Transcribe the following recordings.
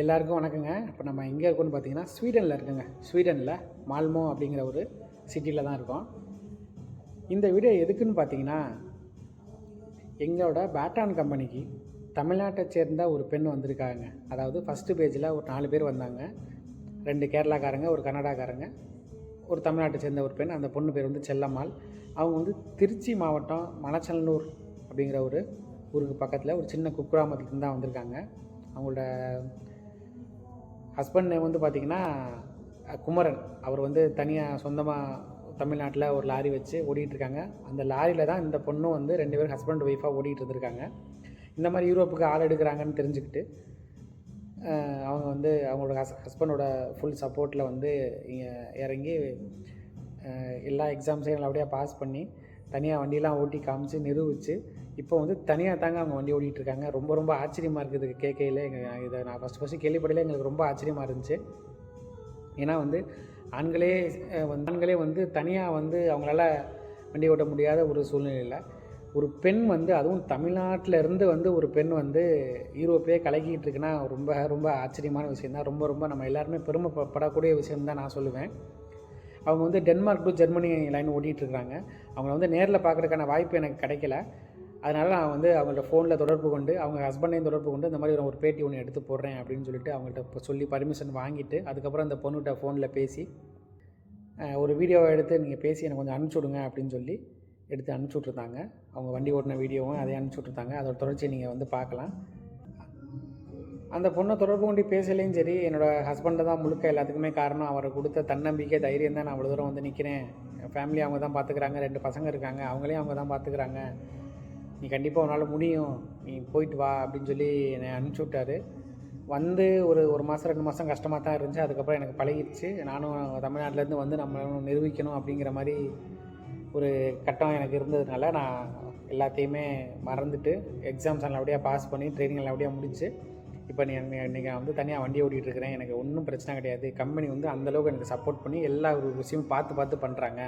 எல்லாருக்கும் வணக்கங்க. இப்போ நம்ம எங்கே இருக்கோம்னு பார்த்தீங்கன்னா ஸ்வீடனில் இருக்குங்க. ஸ்வீடனில் மால்மோ அப்படிங்கிற ஒரு சிட்டியில் தான் இருக்கோம். இந்த வீடியோ எதுக்குன்னு பார்த்தீங்கன்னா எங்களோட பேட்டான் கம்பெனிக்கு தமிழ்நாட்டை சேர்ந்த ஒரு பெண் வந்திருக்காங்க. அதாவது ஃபஸ்ட்டு பேஜில் ஒரு நாலு பேர் வந்தாங்க. ரெண்டு கேரளாக்காரங்க ஒரு கன்னடாக்காரங்க ஒரு தமிழ்நாட்டை சேர்ந்த ஒரு பெண். அந்த பொண்ணு பேர் வந்து செல்லம்மாள். அவங்க வந்து திருச்சி மாவட்டம் மணச்சநல்லூர் அப்படிங்கிற ஒரு ஊருக்கு பக்கத்தில் ஒரு சின்ன குக்கிராமத்துலேருந்து தான் வந்திருக்காங்க. அவங்களோட ஹஸ்பண்ட் நேம் வந்து பார்த்திங்கன்னா குமரன். அவர் வந்து தனியாக சொந்தமாக தமிழ்நாட்டில் ஒரு லாரி வச்சு ஓடிட்டு இருக்காங்க. அந்த லாரியில் தான் இந்த பொண்ணும் வந்து ரெண்டு பேரும் ஹஸ்பண்ட் ஒய்ஃபாக ஓடிட்டு இருந்திருக்காங்க. இந்த மாதிரி யூரோப்புக்கு ஆள் எடுக்கிறாங்கன்னு தெரிஞ்சுக்கிட்டு அவங்க வந்து அவங்களோட ஹஸ் ஹஸ்பண்டோட ஃபுல் சப்போர்ட்டில் வந்து இங்கே இறங்கி எல்லா எக்ஸாம்ஸையும் நல்லபடியாக பாஸ் பண்ணி தனியாக வண்டியெலாம் ஓட்டி காமிச்சு நிரூபித்து இப்போ வந்து தனியாக தாங்க அவங்க வண்டி ஓட்டிகிட்டு இருக்காங்க ரொம்ப ரொம்ப ஆச்சரியமாக இருக்குது கேட்கையில் எங்கள் இதை நான் ஃபஸ்ட்டு ஃபஸ்ட்டு கேள்விப்படையில் எங்களுக்கு ரொம்ப ஆச்சரியமாக இருந்துச்சு. ஏன்னா வந்து ஆண்களே வந்து ஆண்களே வந்து தனியாக வந்து அவங்களால வண்டி ஓட்ட முடியாத ஒரு சூழ்நிலையில் ஒரு பெண் வந்து அதுவும் தமிழ்நாட்டில் இருந்து வந்து ஒரு பெண் வந்து யூரோப்பே கலக்கிட்டு இருக்குன்னா ரொம்ப ரொம்ப ஆச்சரியமான விஷயம் தான் ரொம்ப ரொம்ப நம்ம எல்லாருமே பெருமைப்படக்கூடிய விஷயம் தான் நான் சொல்லுவேன். அவங்க வந்து டென்மார்க் டு ஜெர்மனி லைன் ஓட்டிகிட்டு இருக்காங்க அவங்கள வந்து நேரில் பார்க்குறதுக்கான வாய்ப்பு எனக்கு கிடைக்கல. அதனால் நான் வந்து அவங்கள்ட்ட ஃபோனில் தொடர்பு கொண்டு அவங்க ஹஸ்பண்டையும் தொடர்பு கொண்டு இந்த மாதிரி ஒரு பேட்டி ஒன்று எடுத்து போடுறேன் அப்படின்னு சொல்லிட்டு அவங்கள்ட்ட சொல்லி பர்மிஷன் வாங்கிட்டு அதுக்கப்புறம் அந்த பொண்ணுகிட்ட ஃபோனில் பேசி ஒரு வீடியோவை எடுத்து நீங்கள் பேசி எனக்கு கொஞ்சம் அனுப்பிச்சி விடுங்க அப்படின்னு சொல்லி எடுத்து அனுப்பிச்சி விட்ருந்தாங்க அவங்க வண்டி ஓட்டின வீடியோவும் அதே அனுப்பிச்சி விட்ருந்தாங்க அதோட தொடர்ச்சியை நீங்கள் வந்து பார்க்கலாம். அந்த பொண்ணை தொடர்பு கொண்டு பேசலையும் சரி என்னோடய ஹஸ்பண்டை தான் முழுக்க எல்லாத்துக்குமே காரணம். அவர் கொடுத்த தன்னம்பிக்கை தைரியம் தான் நான் அவ்வளோ தூரம் வந்து நிற்கிறேன் ஃபேமிலி அவங்க தான் பார்த்துக்கிறாங்க ரெண்டு பசங்க இருக்காங்க. அவங்களையும் அவங்க தான் பார்த்துக்கிறாங்க நீ கண்டிப்பாக உன்னால் முடியும். நீ போயிட்டு வா அப்படின்னு சொல்லி என்னை அனுப்பிச்சி விட்டாரு. வந்து ஒரு ஒரு மாதம் ரெண்டு மாதம் கஷ்டமாக தான் இருந்துச்சு. அதுக்கப்புறம் எனக்கு பழகிடுச்சு நானும் தமிழ்நாட்டிலேருந்து வந்து நம்ம நிரூபிக்கணும் அப்படிங்கிற மாதிரி ஒரு கட்டம் எனக்கு இருந்ததுனால நான் எல்லாத்தையுமே மறந்துட்டு எக்ஸாம்ஸ் நல்லபடியாக பாஸ் பண்ணி ட்ரைனிங் நல்லபடியாக முடிச்சு இப்போ நீ இன்றைக்கி வந்து தனியாக வண்டி ஓட்டிகிட்டு இருக்கிறேன் எனக்கு ஒன்றும் பிரச்சனை கிடையாது. கம்பெனி வந்து அந்தளவுக்கு எனக்கு சப்போர்ட் பண்ணி எல்லா ஒரு விஷயமும் பார்த்து பார்த்து பண்ணுறாங்க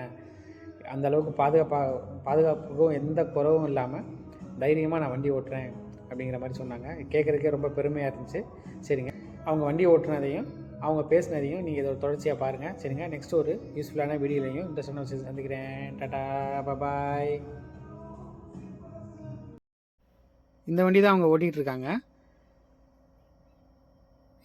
அந்தளவுக்கு பாதுகாப்பாக பாதுகாப்புக்கும் எந்த குறவும் இல்லாமல் தைரியமாக நான் வண்டி ஓட்டுறேன் அப்படிங்கிற மாதிரி சொன்னாங்க. கேட்குறதுக்கே ரொம்ப பெருமையாக இருந்துச்சு. சரிங்க. அவங்க வண்டி ஓட்டுனதையும் அவங்க பேசினதையும் நீங்கள் இதோட தொடர்ச்சியாக பாருங்கள் சரிங்க. நெக்ஸ்ட் ஒரு யூஸ்ஃபுல்லான வீடியோலையும் இந்த சொன்ன விஷயம் சந்திக்கிறேன். டாடா. பபாய் இந்த வண்டி தான் அவங்க ஓட்டிகிட்டு இருக்காங்க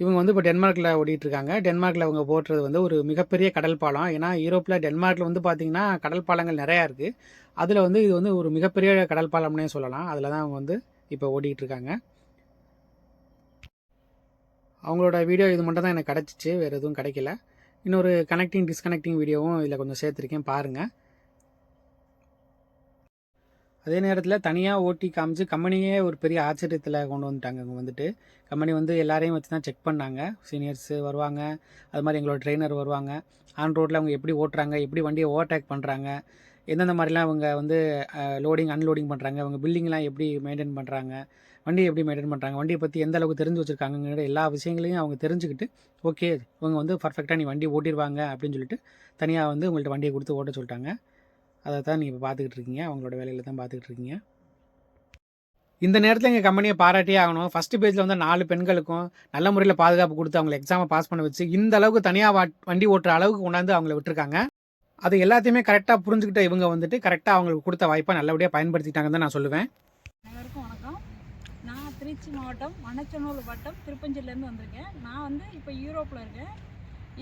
இவங்க வந்து இப்போ டென்மார்க்கில் ஓடிட்டுருக்காங்க. டென்மார்க்கில் அவங்க போட்டுறது வந்து ஒரு மிகப்பெரிய கடல் பாலம். ஏன்னா யூரோப்பில் டென்மார்க்கில் வந்து பார்த்திங்கன்னா கடல் பாலங்கள் நிறையா இருக்குது அதில் வந்து இது வந்து ஒரு மிகப்பெரிய கடல் பாலம்னே சொல்லலாம். அதில் தான் அவங்க வந்து இப்போ ஓடிட்டுருக்காங்க. அவங்களோட வீடியோ இது மட்டும் தான் எனக்கு கிடச்சிச்சு. வேறு எதுவும் கிடைக்கல. இன்னொரு கனெக்டிங் டிஸ்கனெக்டிங் வீடியோவும் இதில் கொஞ்சம் சேர்த்துருக்கேன். பாருங்கள் அதே நேரத்தில் தனியாக ஓட்டி காமிச்சு கம்பெனியே ஒரு பெரிய ஆச்சரியத்தில் கொண்டு வந்துட்டாங்க இங்கே வந்துட்டு. கம்பெனி வந்து எல்லாரையும் வச்சு தான் செக் பண்ணாங்க. சீனியர்ஸு வருவாங்க. அது மாதிரி எங்களோட ட்ரெயினர் வருவாங்க. ஆன் ரோட்டில் அவங்க எப்படி ஓட்டுறாங்க எப்படி வண்டியை ஓவர்டேக் பண்ணுறாங்க எந்தெந்த மாதிரிலாம் அவங்க வந்து லோடிங் அன்லோடிங் பண்ணுறாங்க அவங்க பில்டிங்லாம் எப்படி மெயின்டைன் பண்ணுறாங்க வண்டியை எப்படி மெயின்டைன் பண்ணுறாங்க வண்டியை பற்றி எந்த அளவுக்கு தெரிஞ்சு வச்சுருக்காங்கங்கிற எல்லா விஷயங்களையும் அவங்க தெரிஞ்சுக்கிட்டு ஓகே இவங்க வந்து பர்ஃபெக்டாக நீ வண்டி ஓட்டிடுவாங்க அப்படின்னு சொல்லிட்டு தனியாக வந்து உங்கள்கிட்ட வண்டியை கொடுத்து ஓட்ட சொல்லிட்டாங்க. அதை தான் நீங்கள் இப்போ பார்த்துக்கிட்டு இருக்கீங்க அவங்களோட வேலையில் தான் பார்த்துக்கிட்டு இருக்கீங்க இந்த நேரத்தில் எங்கள் கம்பெனியை பாராட்டியே ஆகணும். ஃபஸ்ட்டு பேஜில் வந்து நாலு பெண்களுக்கும் நல்ல முறையில் பாதுகாப்பு கொடுத்து அவங்களை எக்ஸாமை பாஸ் பண்ண வச்சு இந்த அளவுக்கு தனியாக வண்டி ஓட்டுற அளவுக்கு கொண்டாந்து அவங்கள விட்டுருக்காங்க. அது எல்லாத்தையுமே கரெக்டாக புரிஞ்சுக்கிட்ட இவங்க வந்துட்டு கரெக்டாக அவங்களுக்கு கொடுத்த வாய்ப்பை நல்லபடியாக பயன்படுத்திட்டாங்கன்னு தான் நான் சொல்லுவேன். அனைவருக்கும் வணக்கம். நான் திருச்சி மாவட்டம் மணச்சனூர் வட்டம் திருப்பஞ்சிலேருந்து வந்திருக்கேன். நான் வந்து இப்போ யூரோப்பில் இருக்கேன்.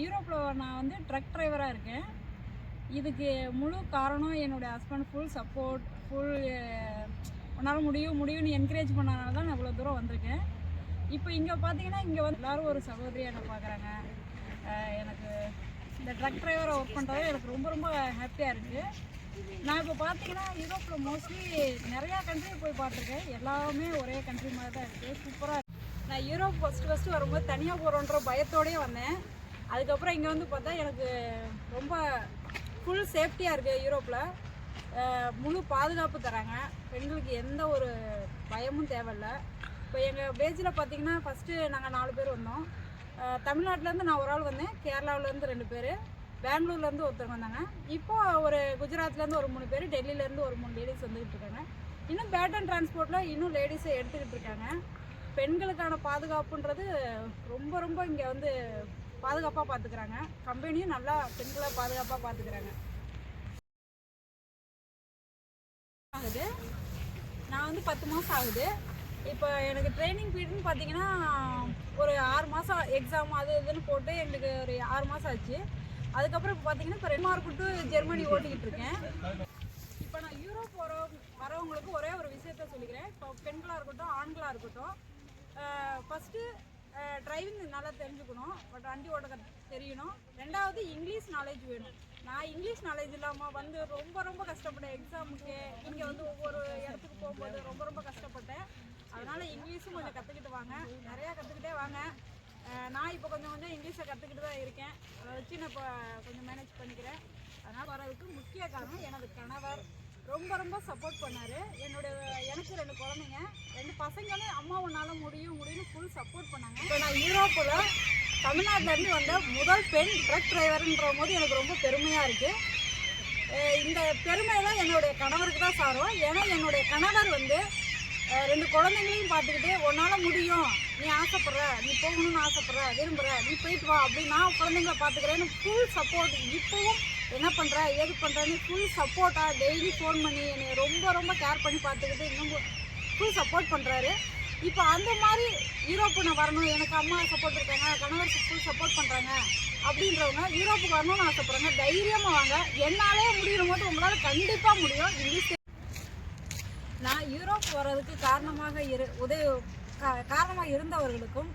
யூரோப்பில் நான் வந்து ட்ரக் டிரைவராக இருக்கேன். இதுக்கு முழு காரணம் என்னுடைய ஹஸ்பண்ட் ஃபுல் சப்போர்ட் ஃபுல் உன்னால் முடியும் முடியும்னு என்கரேஜ் பண்ணனால தான் நான் இவ்வளோ தூரம் வந்திருக்கேன். இப்போ இங்கே பார்த்தீங்கன்னா இங்கே வந்து எல்லோரும் ஒரு சகோதரியாக என்னை பார்க்குறாங்க எனக்கு இந்த ட்ரக் டிரைவரை ஒர்க் பண்ணுறது எனக்கு ரொம்ப ரொம்ப ஹாப்பியாக இருக்குது நான் இப்போ பார்த்தீங்கன்னா யூரோப்பில் மோஸ்ட்லி நிறையா கண்ட்ரி போய் பார்த்துருக்கேன். எல்லாமே ஒரே கண்ட்ரி மாதிரி தான் இருக்குது சூப்பராக நான் யூரோப் ஃபஸ்ட்டு ஃபஸ்ட்டு வரும்போது தனியாக போகிறோன்ற பயத்தோடய வந்தேன். அதுக்கப்புறம் இங்கே வந்து பார்த்தா எனக்கு ரொம்ப ஃபுல் சேஃப்டியாக இருக்குது யூரோப்பில் முழு பாதுகாப்பு தராங்க. பெண்களுக்கு எந்த ஒரு பயமும் தேவையில்ல. இப்போ எங்கள் பேஜில் பார்த்தீங்கன்னா ஃபஸ்ட்டு நாங்கள் நாலு பேர் வந்தோம். தமிழ்நாட்டிலேருந்து நான் ஒரு ஆள் வந்தேன். கேரளாவிலேருந்து ரெண்டு பேர். பெங்களூர்லேருந்து ஒருத்தவங்க வந்தாங்க. இப்போ ஒரு குஜராத்லேருந்து ஒரு மூணு பேர் டெல்லியிலேருந்து ஒரு மூணு லேடிஸ் வந்துக்கிட்டு இருக்காங்க. இன்னும் பேட்டன் டிரான்ஸ்போர்ட்டில் இன்னும் லேடிஸை எடுத்துக்கிட்டு இருக்காங்க. பெண்களுக்கான பாதுகாப்புன்றது ரொம்ப ரொம்ப இங்கே வந்து பாதுகாப்பாக பார்த்துக்கிறாங்க கம்பெனியும் நல்லா பெண்களை பாதுகாப்பாக பார்த்துக்கிறாங்க ஆகுது. நான் வந்து பத்து மாதம் ஆகுது. இப்போ எனக்கு ட்ரைனிங் பீரியட்னு பார்த்தீங்கன்னா ஒரு ஆறு மாதம் எக்ஸாம் அது இதுன்னு போட்டு எங்களுக்கு ஒரு ஆறு மாதம் ஆச்சு. அதுக்கப்புறம் இப்போ பார்த்தீங்கன்னா இப்போ டென்மார்க் டு ஜெர்மனி ஓட்டிக்கிட்டு இருக்கேன். இப்போ நான் யூரோப் வர வரவங்களுக்கு ஒரே ஒரு விஷயத்த சொல்லிக்கிறேன். இப்போ பெண்களாக இருக்கட்டும் ஆண்களாக இருக்கட்டும் ஃபஸ்ட்டு டிரைவிங் நல்லா தெரிஞ்சுக்கணும். பட் வண்டி ஓட்ட தெரியணும். ரெண்டாவது இங்கிலீஷ் நாலேஜ் வேணும். நான் இங்கிலீஷ் நாலேஜ் இல்லாமல் வந்து ரொம்ப ரொம்ப கஷ்டப்பட்டேன். எக்ஸாமுக்கு இங்கே வந்து ஒவ்வொரு இடத்துக்கு போகும்போது ரொம்ப ரொம்ப கஷ்டப்பட்டேன். அதனால் இங்கிலீஷும் கொஞ்சம் கற்றுக்கிட்டு வாங்க. நிறையா கற்றுக்கிட்டே வாங்க. நான் இப்போ கொஞ்சம் கொஞ்சம் இங்கிலீஷை கற்றுக்கிட்டு தான் இருக்கேன். அதை வச்சு நான் இப்போ கொஞ்சம் மேனேஜ் பண்ணிக்கிறேன். அதனால் வரதுக்கு முக்கிய காரணம் எனது கனவு ரொம்ப சப்போர்ட் பண்ணார். என்னோட எனக்கு ரெண்டு குழந்தைங்க. ரெண்டு பசங்களும் அம்மா உன்னால் முடியும் முடியும்னு ஃபுல் சப்போர்ட் பண்ணாங்க. இப்போ நான் யூரோப்பில் தமிழ்நாட்டிலேருந்து வந்த முதல் பெண் ட்ரக் டிரைவருன்ற போது எனக்கு ரொம்ப பெருமையாக இருக்குது இந்த பெருமையெல்லாம் என்னுடைய கணவருக்கு தான் சாரும். ஏன்னா என்னுடைய கணவர் வந்து ரெண்டு குழந்தைங்களையும் பார்த்துக்கிட்டு உன்னால் முடியும். நீ ஆசைப்படுற. நீ போகணும்னு ஆசைப்படுற. விரும்புகிற நீ போயிட்டு வா. அப்படின்னு நான் குழந்தைங்கள பார்த்துக்கிறேன்னு ஃபுல் சப்போர்ட் இப்போவும் என்ன பண்ணுற ஏது பண்ணுறேன்னு ஃபுல் சப்போர்ட்டாக டெய்லி ஃபோன் பண்ணி என்னை ரொம்ப ரொம்ப கேர் பண்ணி பார்த்துக்கிட்டு இன்னும் ஃபுல் சப்போர்ட் பண்ணுறாரு இப்போ அந்த மாதிரி யூரோப்பு நான் வரணும் எனக்கு அம்மா சப்போர்ட் இருக்காங்க கணவர் ஃபுல் சப்போர்ட் பண்ணுறாங்க அப்படின்றவங்க யூரோப்புக்கு வரணும்னு ஆசைப்படுறாங்க. தைரியமாக வாங்க. என்னாலே முடியும் போது உங்களால் கண்டிப்பாக முடியும். இங்கிலீஷ் நான் யூரோப் வர்றதுக்கு காரணமாக இரு உதவி காரணமாக இருந்தவர்களுக்கும்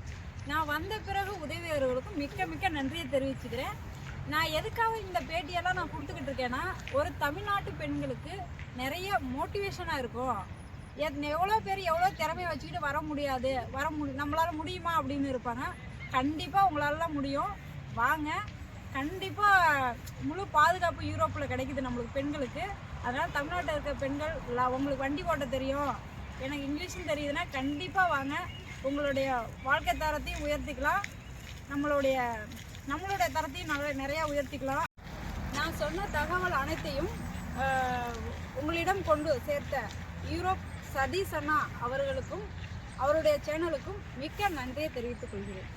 நான் வந்த பிறகு உதவியவர்களுக்கும் மிக்க மிக்க நன்றியை தெரிவிச்சுக்கிறேன். நான் எதுக்காக இந்த பேட்டியெல்லாம் நான் கொடுத்துக்கிட்டு இருக்கேன்னா ஒரு தமிழ்நாட்டு பெண்களுக்கு நிறைய மோட்டிவேஷனாக இருக்கும். எவ்வளோ பேர் எவ்வளோ திறமையை வச்சுக்கிட்டு வர முடியாது வர முடி நம்மளால் முடியுமா அப்படின்னு இருப்பாங்க. கண்டிப்பாக உங்களாலலாம் முடியும். வாங்க. கண்டிப்பாக முழு பாதுகாப்பு யூரோப்பில் கிடைக்குது நம்மளுக்கு பெண்களுக்கு. அதனால் தமிழ்நாட்டில் இருக்க பெண்கள் உங்களுக்கு வண்டி ஓட்ட தெரியும். எனக்கு இங்கிலீஷும் தெரியுதுன்னா கண்டிப்பாக வாங்க. உங்களுடைய வாழ்க்கை தரத்தையும் உயர்த்திக்கலாம். நம்மளுடைய நம்மளுடைய தரத்தையும் நல்ல நிறையா உயர்த்திக்கலாம். நான் சொன்ன தகவல் அனைத்தையும் உங்களிடம் கொண்டு சேர்த்த யூரோப் சதீஷ் அவர்களுக்கும் அவருடைய சேனலுக்கும் மிக்க நன்றியை தெரிவித்துக் கொள்கிறேன்.